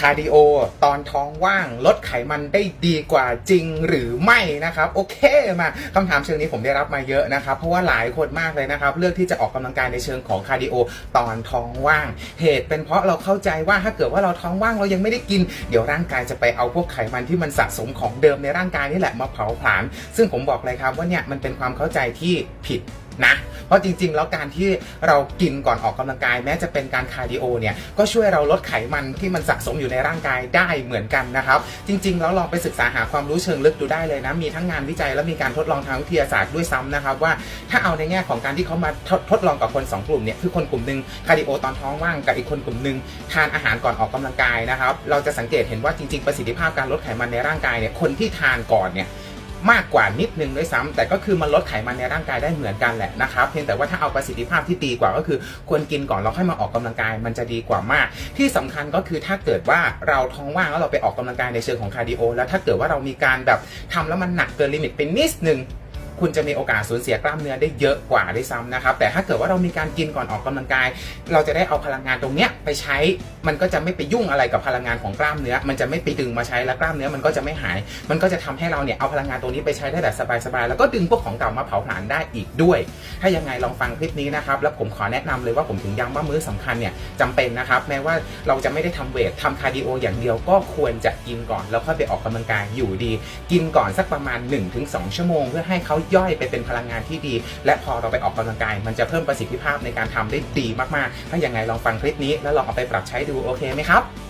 คาร์ดิโอตอนท้องว่างลดไขมันได้ดีกว่าจริงหรือไม่นะครับ โอเคมาคำถามเชิงนี้ผมได้รับมาเยอะนะครับ เพราะว่าหลายคนมากเลยนะครับ เลือกที่จะออกกำลังกายในเชิงของคาร์ดิโอตอนท้องว่าง เหตุเป็นเพราะเราเข้าใจว่าถ้าเกิดว่าเราท้องว่างเรายังไม่ได้กิน เดี๋ยวร่างกายจะไปเอาพวกไขมันที่มันสะสมของเดิมในร่างกายนี่แหละมาเผาผลาญซึ่งผมบอกเลยครับว่าเนี่ยมันเป็นความเข้าใจที่ผิดนะ เพราะจริง ๆ แล้วการที่เรากินก่อนออกกำลังกาย แม้จะเป็นการคาร์ดิโอเนี่ยก็ช่วยเราลดไขมันที่มันสะสมอยู่ในร่างกายได้เหมือนกันนะครับ จริง ๆ แล้วลองไปศึกษาหาความรู้เชิงลึกดูได้เลยนะ มีทั้งงานวิจัยและมีการทดลองทางวิทยาศาสตร์ด้วยซ้ำนะครับ ว่าถ้าเอาในแง่ของการที่เขามาทดทดลองกับคน 2 กลุ่มเนี่ยคือคนกลุ่มหนึ่งคาร์ดิโอตอนท้องว่างกับอีกคนกลุ่มหนึ่งทานอาหารก่อนออกกำลังกายนะครับ เราจะสังเกตเห็นว่าจริง ๆ ประสิทธิภาพการลดไขมันในร่างกายเนี่ยคนที่ทานก่อนเนี่ย มากกว่านิดนึงด้วยซ้ำแต่ก็คือมันลดไขมันในร่างกายได้เหมือนกันแหละนะครับเพียงแต่ว่าถ้าเอาประสิทธิภาพที่ดีกว่าก็คือควรกินก่อนแล้วค่อยมาออกกำลังกายมันจะดีกว่ามาก ที่สำคัญก็คือถ้าเกิดว่าเราท้องว่างแล้วเราไปออกกำลังกายในเชิงของคาร์ดิโอแล้วถ้าเกิดว่าเรามีการแบบทำแล้วมันหนักเกินลิมิตเป็นิดนึง คุณจะมีโอกาสสูญเสียกล้ามเนื้อได้เยอะกว่าด้วยซ้ำนะครับ แต่ถ้าเกิดว่าเรามีการกินก่อนออกกำลังกาย เราจะได้เอาพลังงานตรงเนี้ยไปใช้ มันก็จะไม่ไปยุ่งอะไรกับพลังงานของกล้ามเนื้อ มันจะไม่ไปดึงมาใช้แล้วกล้ามเนื้อมันก็จะไม่หาย มันก็จะทำให้เราเนี่ยเอาพลังงานตรงนี้ไปใช้ได้แบบสบายๆ แล้วก็ดึงพวกของเก่ามาเผาผลาญได้อีกด้วย ถ้ายังไงลองฟังคลิปนี้นะครับ แล้วผมขอแนะนำเลยว่าผมถึงย้ำว่ามื้อสำคัญเนี่ยจำเป็นนะครับ แม้ว่าเราจะไม่ได้ทำเวททำคาร์ดิโออย่างเดียวก็ควรจะกินก่อน แล้วค่อยไปออกกำลังกายอยู่ดี กินก่อนสักประมาณ 1-2 ชั่วโมงเพื่อให้เขาย่อยไปเป็นพลังงานที่ดี และพอเราไปออกกำลังกาย มันจะเพิ่มประสิทธิภาพในการทำได้ดีมากๆ ถ้าอย่างไงลองฟังคลิปนี้แล้วลองเอาไปปรับใช้ดูโอเคไหมครับ